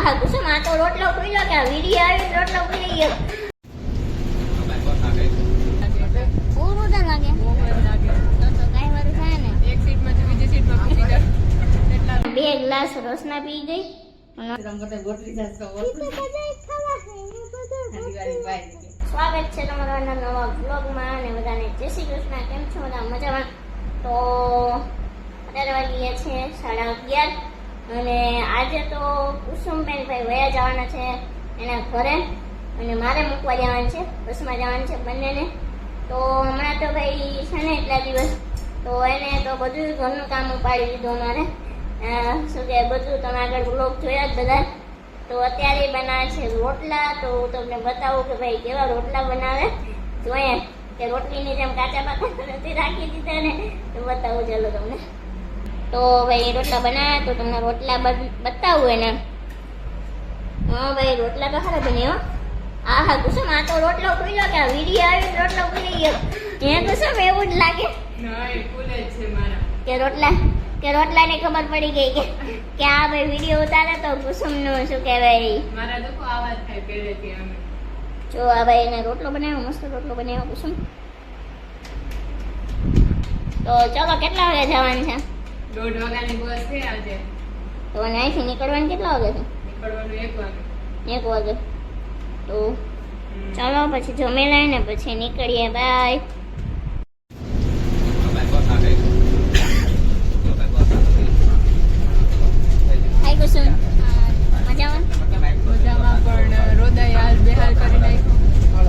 આહા કુસુમ આ તો રોટલો ખુલ્યો કે વીડી આવી રોટલો ખુલી ગયો? પૂરું તો લાગે બે ગ્લાસ રસના પી ગઈ સ્વાગત છે તમારા નવા બ્લોગમાં અને બધાને જય શ્રી કૃષ્ણ. કેમ છો બધા? મજામાં? તો અત્યારે વાગીએ છે સાડા અગિયાર. અને આજે તો કુસુમબેન ભાઈ વયા જવાના છે એના ઘરે અને મારે મૂકવા જવાનું છે, બસમાં જવાનું છે બંનેને. તો હમણાં તો ભાઈ છે ને એટલા દિવસ, તો એને તો બધું ઘરનું કામ ઉપાડી દીધું અમારે. શું કે બધું તમે આગળ બ્લોગ જોયા જ બધા. તો અત્યારે બનાવે છે રોટલા, તો હું તમને બતાવું કે ભાઈ કેવા રોટલા બનાવે. જોઈએ કે રોટલીની જેમ કાચા પાકા નથી રાખી દીધા ને, તો બતાવું ચાલો તમને. તો ભાઈ રોટલા બનાવ્યા તો તમને રોટલા બત- બતાવું એને. હા ભાઈ રોટલા તો સારા બને હો. આ હા કુસુમ આ તો રોટલો ખુલ્યો કે વીડિયો આવી રોટલો ખુલી ગયો. હે કુસુમ એવું જ લાગે કે રોટલા કે રોટલાને ખબર પડી ગઈ કે કે આ ભાઈ વીડિયો ઉતારે તો કુસુમનું શું કહેવાય? જો આ ભાઈ એને રોટલો બનાવ્યો મસ્ત રોટલો બનાવ્યો કુસુમ. તો ચલો કેટલા વાગે જવાનું છે? દોઢ વાગ્યાની બસ છે આજે. તો અને અહીંથી નીકળવાનું કેટલા વાગે છે? નીકળવાનું એક વાગે. એક વાગે. તો ચાલો પછી જમી લઈને પછી નીકળીએ. બાય હાય કુસુમ મજામાં મજામાં પણ રોદાઈ હાલ બેહાલ કરી નાખ્યો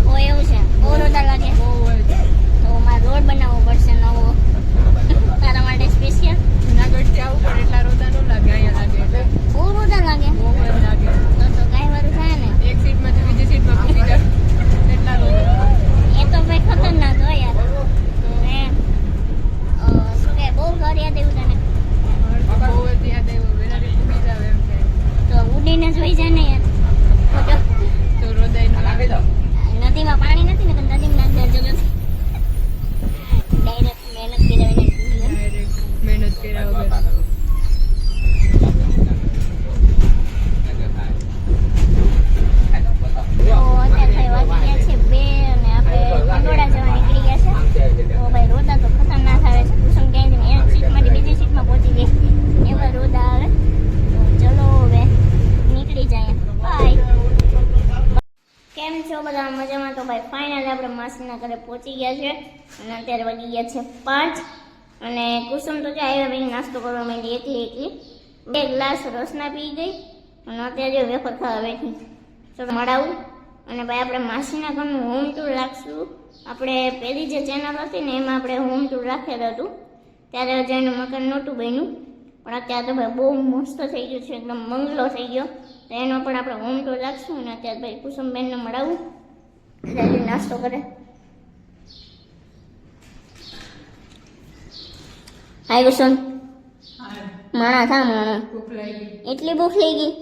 ઓ એવું છે બહુ રોતા લાગે બહુ જ તો મારે રોડ બનાવવો પડશે નવો તારા માટે સ્પેશિયલ જુનાગઢથી આવું પણ એટલા રોદા ન લાગે અહીંયા લાગે એટલે બહુ રોતા લાગે બહુ જ લાગે તો તો કાંઈ વારું થાય ને એક સીટમાંથી બીજી સીટમાં પૂછી જાય એટલા રોદા એ તો ભાઈ ખતરનાક હોય યાર હે અ, શું કે બહુ ઘર યાદ આવ્યું તને બહુ જ યાદ આવ્યું વેલાથી પૂરી જાવ એમ છે તો ઉડીને જોઈ જાય ને યાર ખોટો તો રોદાઈ ન લાગે નદીમાં પાણી નથી ને તો નદીમાં નાખ દેજો ડાયરેક્ટ મહેનત કરાવીને ડાયરેક્ટ મહેનત કર્યા વગર તો અત્યારે ભાઈ વાગી ગયા છે બે અને આપણે કંડોળા જવા નીકળી ગયા છે તો ભાઈ રોદા તો ખતરનાક આવે છે કુસુમ ક્યાંય એક સીટમાંથી બીજી સીટમાં પહોંચી ગઈ એવા રોદા આવે તો ચલો હવે નીકળી જાય બાય કેમ છો બધા મજામાં તો ભાઈ ફાઇનલ આપણે માસીના ઘરે પહોંચી ગયા છે. અને અત્યારે વાગી ગયા છે પાંચ. અને કુસુમ તો જાય ભાઈ નાસ્તો કરવા માંડી એકલી એકલી. બે ગ્લાસ રસના પી ગઈ. અને અત્યારે વેફર ખાવા બેઠી. ચલો મળાવું. અને ભાઈ આપણે માસીના ઘરનું હોમ ટૂર રાખશું. આપણે પહેલી જે ચેનલ હતી ને એમાં આપણે હોમ ટૂર રાખેલું હતું. ત્યારે હજી મકાન નહોતું બન્યું. પણ અત્યારે તો ભાઈ બહુ મસ્ત થઈ ગયું છે. એકદમ બંગલો થઈ ગયો. તો એનો પણ આપણે હોમ ટૂર રાખશું. અને અત્યારે ભાઈ કુસુમબેનને મળાવું. એટલે નાસ્તો કરે હાય કુસુમ માણા થા માણા એટલી ભૂખ લઈ ગઈ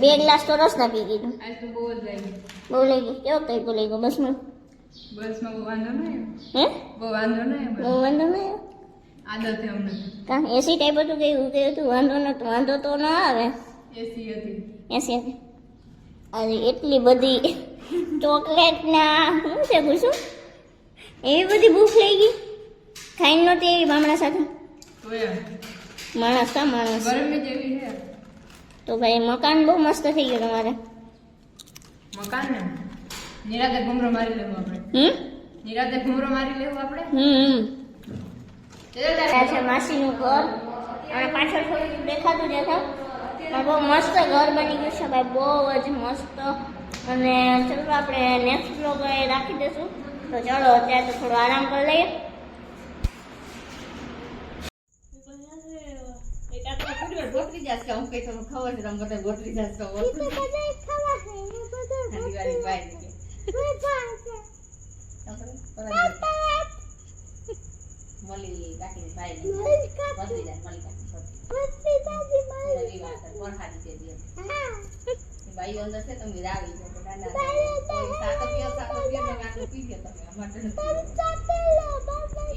બે ગ્લાસ તો રસના પી દીધું આજ બહુ લઈ ગઈ કેવો કઈ લઈ ગયો બસમાં બહુ વાંધો નહીં હે બહુ વાંધો નહીં બહુ વાંધો નહીં આદત છે અમને કા એસી ટાઈપ હતું કે એવું કે હતું વાંધો નતો વાંધો તો ના આવે એસી હતી એસી હતી અરે એટલી બધી ચોકલેટ ના શું છે પૂછું? એવી બધી ભૂખ લઈ ગઈ? ખાઈ નહોતી એવી બામણા સાથે? માણસ કા માણસ? છે. તો ભાઈ મકાન બહુ મસ્ત થઈ ગયું તમારે. મકાન ને? નિરાતે ઘૂમરો મારી લેવું આપણે. હમ? નિરાતે ઘૂમરો મારી લેવું આપણે? હમ છે માસીનું ઘર. અને પાછળ થોડું દેખાતું પણ બહુ મસ્ત ઘર બની ગયું છે ભાઈ બહુ જ મસ્ત. અને ચલો આપણે નેક્સ્ટ બ્લોગ રાખી દઈશું. તો ચલો અત્યારે તો થોડો આરામ કરી લઈએ. કે હું કઈ તમને ખબર છે તમે બધા કે દિવાળી મળી કાકી કાકી નવી છે અંદર છે તમે રાવી છે તો દાદા કોઈ સાતો પીઓ સાતો પીઓ તમે આટલું પી ગયો તમે. અમારે તો નથી.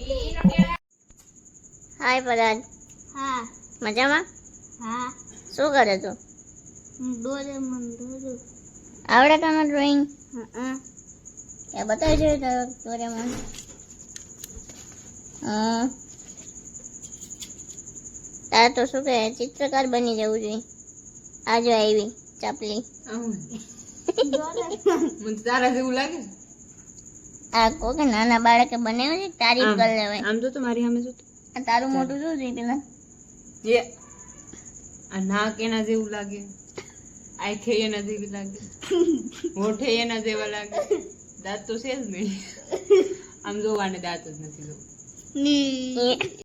ઈ ઈ નો કેળા હાય પરાગ હા. મજામાં? હા. શું કરે તું? ડોરેમોન ડોરે આવડે તને ડ્રોઈંગ ત્યાં બતાવી જોઈએ તારો ડોરેમોન હા. તારે તો શું કહે ચિત્રકાર બની જવું જોઈએ. આ જો આવી ચાપલી. મને તારા જેવું લાગે આ કો નાના બાળકે બનાવ્યું છે તારીફ. કરી લેવાય. આમ તો મારી સામે જોતો આ તારું મોટું શું જોઈએ પેલા. એ આ નાક એના જેવું લાગે. આંખે એના જેવી લાગે. હોઠે એના જેવા લાગે. દાંત તો છે જ નહીં આમ જોવાને દાંત જ નથી જોવા.